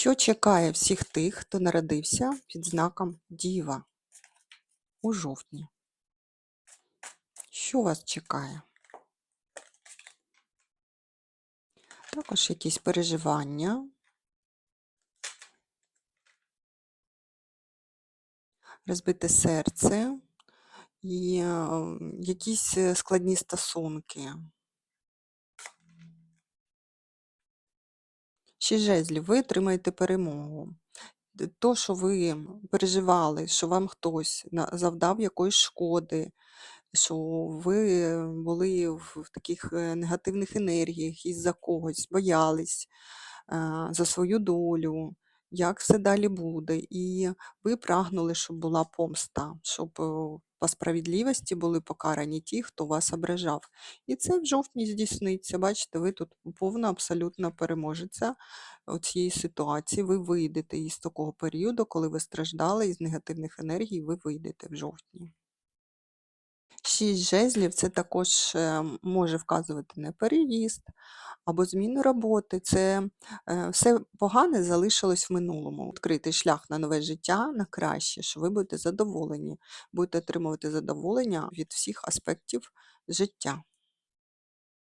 Що чекає всіх тих, хто народився під знаком Діва у жовтні? Що вас чекає? Також якісь переживання, розбите серце і е, якісь е, складні стосунки. Шість жезлів, ви отримаєте перемогу. То, що ви переживали, що вам хтось завдав якоїсь шкоди, що ви були в таких е, негативних енергіях із-за когось, боялись е, за свою долю, як все далі буде. І ви прагнули, щоб була помста, щоб е, по справедливості були покарані ті, хто вас ображав. І це в жовтні здійсниться. Бачите, ви тут повна абсолютно переможеця цієї ситуації. Ви вийдете із такого періоду, коли ви страждали із негативних енергій, ви вийдете в жовтні. Шість жезлів це також е, може вказувати на переїзд або зміну роботи. Це е, все погане залишилось в минулому. Відкритий шлях на нове життя, на краще, що ви будете задоволені, будете отримувати задоволення від всіх аспектів життя.